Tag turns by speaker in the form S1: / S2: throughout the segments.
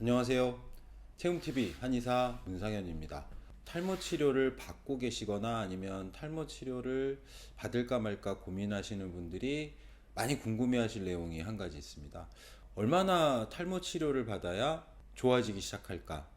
S1: 안녕하세요. 채움TV 한의사 문상현입니다. 탈모 치료를 받고 계시거나 아니면 탈모 치료를 받을까 말까 고민하시는 분들이 많이 궁금해 하실 내용이 한 가지 있습니다. 얼마나 탈모 치료를 받아야 좋아지기 시작할까?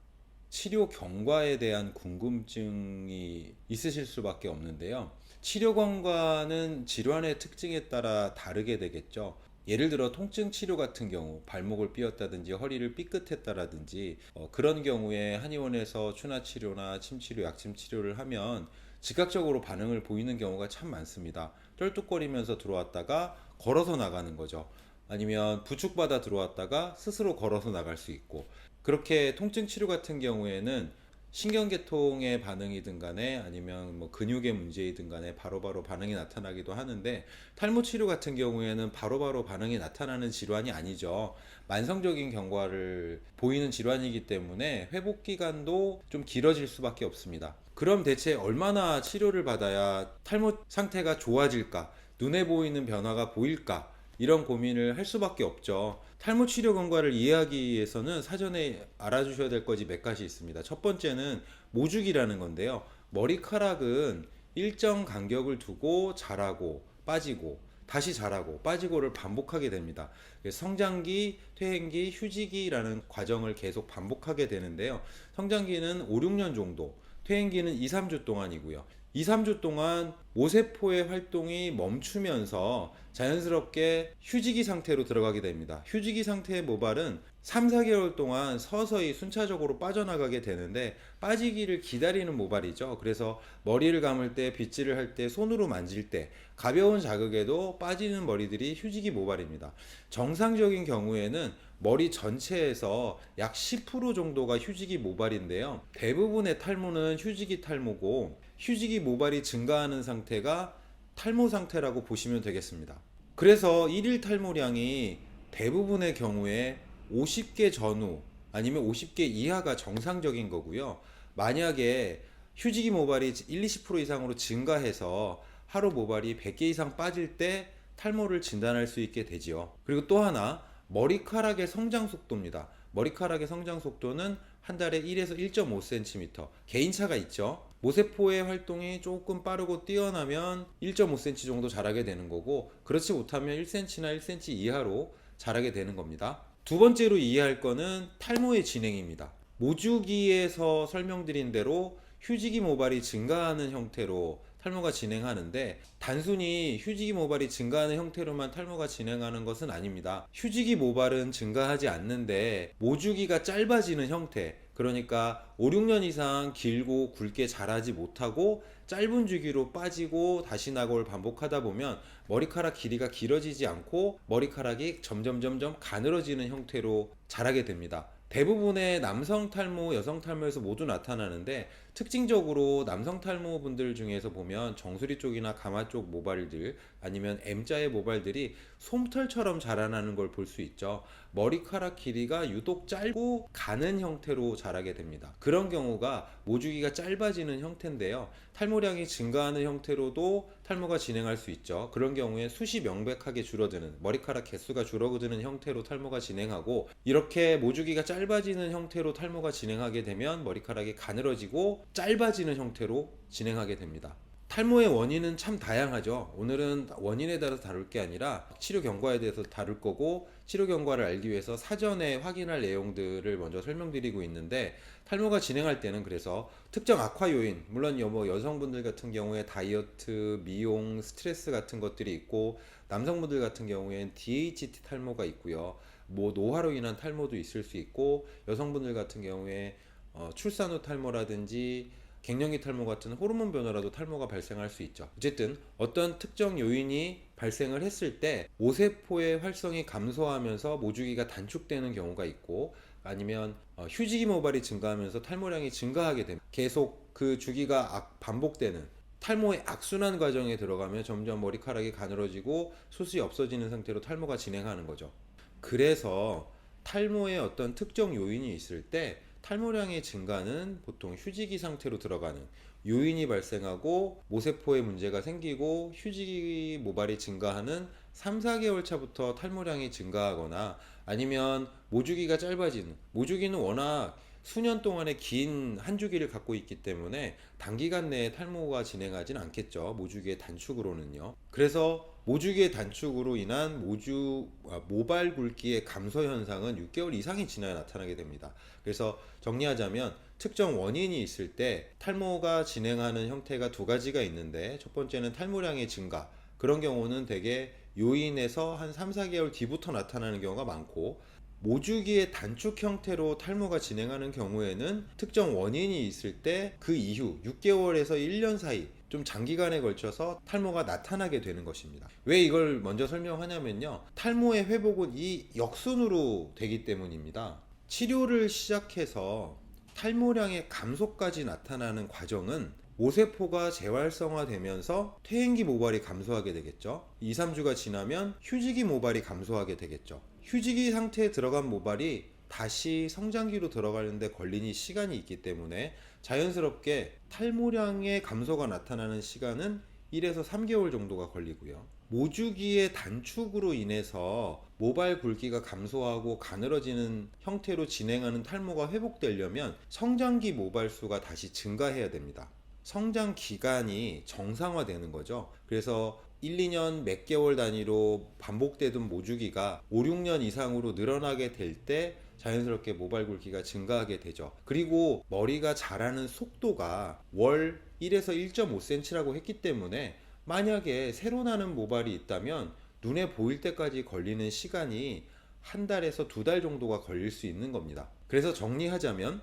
S1: 치료 경과에 대한 궁금증이 있으실 수밖에 없는데요. 치료 경과는 질환의 특징에 따라 다르게 되겠죠. 예를 들어 통증 치료 같은 경우 발목을 삐었다든지 허리를 삐끗했다라든지 어, 그런 경우에 한의원에서 추나 치료나 침 치료, 약침 치료를 하면 즉각적으로 반응을 보이는 경우가 참 많습니다. 쩔뚝거리면서 들어왔다가 걸어서 나가는 거죠. 아니면 부축받아 들어왔다가 스스로 걸어서 나갈 수 있고 그렇게 통증 치료 같은 경우에는 신경계통의 반응이든 간에 아니면 뭐 근육의 문제이든 간에 바로바로 반응이 나타나기도 하는데 탈모 치료 같은 경우에는 바로 바로 반응이 나타나는 질환이 아니죠. 만성적인 경과를 보이는 질환이기 때문에 회복 기간도 좀 길어질 수밖에 없습니다. 그럼 대체 얼마나 치료를 받아야 탈모 상태가 좋아질까? 눈에 보이는 변화가 보일까? 이런 고민을 할 수밖에 없죠. 탈모 치료 경과를 이해하기 위해서는 사전에 알아주셔야 될 것이 몇 가지 있습니다. 첫 번째는 모주기라는 건데요. 머리카락은 일정 간격을 두고 자라고 빠지고 다시 자라고 빠지고를 반복하게 됩니다. 성장기, 퇴행기, 휴지기라는 과정을 계속 반복하게 되는데요. 성장기는 5, 6년 정도, 퇴행기는 2, 3주 동안이고요. 2, 3주 동안 모세포의 활동이 멈추면서 자연스럽게 휴지기 상태로 들어가게 됩니다. 휴지기 상태의 모발은 3, 4개월 동안 서서히 순차적으로 빠져나가게 되는데 빠지기를 기다리는 모발이죠. 그래서 머리를 감을 때, 빗질을 할 때, 손으로 만질 때 가벼운 자극에도 빠지는 머리들이 휴지기 모발입니다. 정상적인 경우에는 머리 전체에서 약 10% 정도가 휴지기 모발인데요. 대부분의 탈모는 휴지기 탈모고 휴지기 모발이 증가하는 상태 가 탈모 상태라고 보시면 되겠습니다. 그래서 일일 탈모량이 대부분의 경우에 50개 전후 아니면 50개 이하가 정상적인 거고요. 만약에 휴지기 모발이 1, 20% 이상으로 증가해서 하루 모발이 100개 이상 빠질 때 탈모를 진단할 수 있게 되지요. 그리고 또 하나 머리카락의 성장 속도입니다. 머리카락의 성장 속도는 한 달에 1에서 1.5cm 개인차가 있죠. 모세포의 활동이 조금 빠르고 뛰어나면 1.5cm 정도 자라게 되는 거고 그렇지 못하면 1cm나 1cm 이하로 자라게 되는 겁니다. 두 번째로 이해할 거는 탈모의 진행입니다. 모주기에서 설명드린 대로 휴지기 모발이 증가하는 형태로 탈모가 진행하는데 단순히 휴지기 모발이 증가하는 형태로만 탈모가 진행하는 것은 아닙니다. 휴지기 모발은 증가하지 않는데 모주기가 짧아지는 형태 그러니까 5, 6년 이상 길고 굵게 자라지 못하고 짧은 주기로 빠지고 다시 나고를 반복하다 보면 머리카락 길이가 길어지지 않고 머리카락이 점점 점점 가늘어지는 형태로 자라게 됩니다. 대부분의 남성 탈모, 여성 탈모에서 모두 나타나는데 특징적으로 남성 탈모 분들 중에서 보면 정수리 쪽이나 가마 쪽 모발들 아니면 M자의 모발들이 솜털처럼 자라나는 걸 볼 수 있죠. 머리카락 길이가 유독 짧고 가는 형태로 자라게 됩니다. 그런 경우가 모주기가 짧아지는 형태인데요. 탈모량이 증가하는 형태로도 탈모가 진행할 수 있죠. 그런 경우에 숱이 명백하게 줄어드는 머리카락 개수가 줄어드는 형태로 탈모가 진행하고 이렇게 모주기가 짧아지는 형태로 탈모가 진행하게 되면 머리카락이 가늘어지고 짧아지는 형태로 진행하게 됩니다. 탈모의 원인은 참 다양하죠. 오늘은 원인에 따라서 다룰 게 아니라 치료 경과에 대해서 다룰 거고 치료 경과를 알기 위해서 사전에 확인할 내용들을 먼저 설명드리고 있는데 탈모가 진행할 때는 그래서 특정 악화 요인, 물론 뭐 여성분들 같은 경우에 다이어트, 미용, 스트레스 같은 것들이 있고 남성분들 같은 경우에는 DHT 탈모가 있고요. 뭐 노화로 인한 탈모도 있을 수 있고 여성분들 같은 경우에 어, 출산 후 탈모라든지 갱년기 탈모 같은 호르몬 변화라도 탈모가 발생할 수 있죠. 어쨌든 어떤 특정 요인이 발생을 했을 때 모세포의 활성이 감소하면서 모주기가 단축되는 경우가 있고 아니면 어, 휴지기 모발이 증가하면서 탈모량이 증가하게 됩니다. 계속 그 주기가 악- 반복되는 탈모의 악순환 과정에 들어가면 점점 머리카락이 가늘어지고 숱이 없어지는 상태로 탈모가 진행하는 거죠. 그래서 탈모의 어떤 특정 요인이 있을 때 탈모량의 증가는 보통 휴지기 상태로 들어가는 요인이 발생하고 모세포에 문제가 생기고 휴지기 모발이 증가하는 3, 4개월 차부터 탈모량이 증가하거나 아니면 모주기가 짧아지는 모주기는 워낙 수년 동안의 긴 한 주기를 갖고 있기 때문에 단기간 내에 탈모가 진행하진 않겠죠. 모주기의 단축으로는요. 그래서 모주기의 단축으로 인한 모주 아, 모발 굵기의 감소 현상은 6개월 이상이 지나야 나타나게 됩니다. 그래서 정리하자면 특정 원인이 있을 때 탈모가 진행하는 형태가 두 가지가 있는데 첫 번째는 탈모량의 증가. 그런 경우는 대개 요인에서 한 3, 4개월 뒤부터 나타나는 경우가 많고 모주기의 단축 형태로 탈모가 진행하는 경우에는 특정 원인이 있을 때 그 이후 6개월에서 1년 사이 좀 장기간에 걸쳐서 탈모가 나타나게 되는 것입니다. 왜 이걸 먼저 설명하냐면요. 탈모의 회복은 이 역순으로 되기 때문입니다. 치료를 시작해서 탈모량의 감소까지 나타나는 과정은 모세포가 재활성화되면서 퇴행기 모발이 감소하게 되겠죠. 2, 3주가 지나면 휴지기 모발이 감소하게 되겠죠. 휴지기 상태에 들어간 모발이 다시 성장기로 들어가는데 걸리는 시간이 있기 때문에 자연스럽게 탈모량의 감소가 나타나는 시간은 1에서 3개월 정도가 걸리고요. 모주기의 단축으로 인해서 모발 굵기가 감소하고 가늘어지는 형태로 진행하는 탈모가 회복되려면 성장기 모발 수가 다시 증가해야 됩니다. 성장 기간이 정상화되는 거죠. 그래서 1, 2년 몇 개월 단위로 반복되던 모주기가 5, 6년 이상으로 늘어나게 될 때 자연스럽게 모발 굵기가 증가하게 되죠. 그리고 머리가 자라는 속도가 월 1에서 1.5cm라고 했기 때문에 만약에 새로 나는 모발이 있다면 눈에 보일 때까지 걸리는 시간이 한 달에서 두 달 정도가 걸릴 수 있는 겁니다. 그래서 정리하자면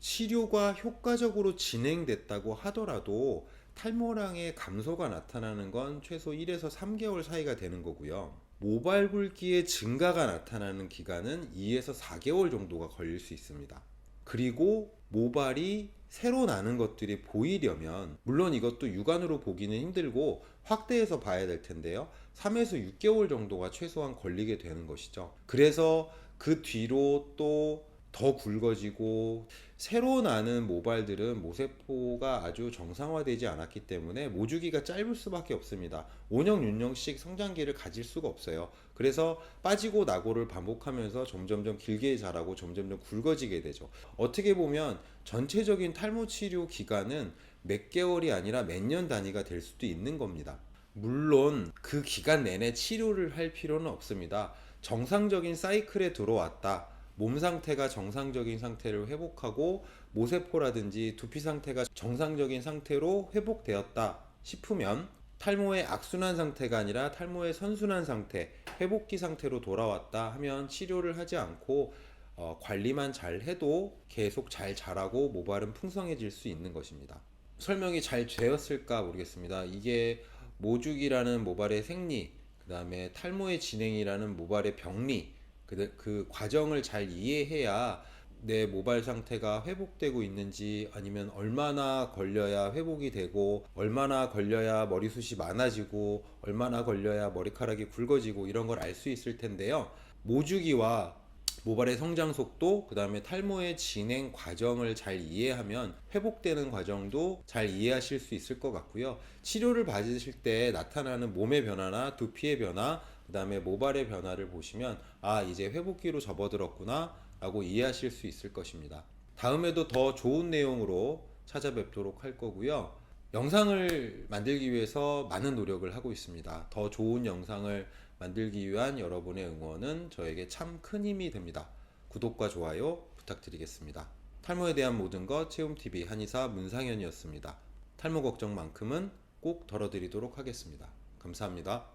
S1: 치료가 효과적으로 진행됐다고 하더라도 탈모량의 감소가 나타나는 건 최소 1에서 3개월 사이가 되는 거고요. 모발 굵기의 증가가 나타나는 기간은 2에서 4개월 정도가 걸릴 수 있습니다. 그리고 모발이 새로 나는 것들이 보이려면 물론 이것도 육안으로 보기는 힘들고 확대해서 봐야 될 텐데요. 3에서 6개월 정도가 최소한 걸리게 되는 것이죠. 그래서 그 뒤로 또 더 굵어지고 새로 나는 모발들은 모세포가 아주 정상화되지 않았기 때문에 모주기가 짧을 수밖에 없습니다. 5년, 6년씩 성장기를 가질 수가 없어요. 그래서 빠지고 나고를 반복하면서 점점점 길게 자라고 점점점 굵어지게 되죠. 어떻게 보면 전체적인 탈모 치료 기간은 몇 개월이 아니라 몇 년 단위가 될 수도 있는 겁니다. 물론 그 기간 내내 치료를 할 필요는 없습니다. 정상적인 사이클에 들어왔다. 몸 상태가 정상적인 상태를 회복하고 모세포라든지 두피 상태가 정상적인 상태로 회복되었다 싶으면 탈모의 악순환 상태가 아니라 탈모의 선순환 상태, 회복기 상태로 돌아왔다 하면 치료를 하지 않고 어, 관리만 잘 해도 계속 잘 자라고 모발은 풍성해질 수 있는 것입니다. 설명이 잘 되었을까 모르겠습니다. 이게 모주기라는 모발의 생리, 그 다음에 탈모의 진행이라는 모발의 병리, 그, 그 과정을 잘 이해해야 내 모발 상태가 회복되고 있는지 아니면 얼마나 걸려야 회복이 되고 얼마나 걸려야 머리숱이 많아지고 얼마나 걸려야 머리카락이 굵어지고 이런 걸 알 수 있을 텐데요. 모주기와 모발의 성장 속도, 그 다음에 탈모의 진행 과정을 잘 이해하면 회복되는 과정도 잘 이해하실 수 있을 것 같고요. 치료를 받으실 때 나타나는 몸의 변화나 두피의 변화, 그 다음에 모발의 변화를 보시면 아, 이제 회복기로 접어들었구나 라고 이해하실 수 있을 것입니다. 다음에도 더 좋은 내용으로 찾아뵙도록 할 거고요. 영상을 만들기 위해서 많은 노력을 하고 있습니다. 더 좋은 영상을 만들기 위한 여러분의 응원은 저에게 참 큰 힘이 됩니다. 구독과 좋아요 부탁드리겠습니다. 탈모에 대한 모든 것 체험TV 한의사 문상현이었습니다. 탈모 걱정만큼은 꼭 덜어드리도록 하겠습니다. 감사합니다.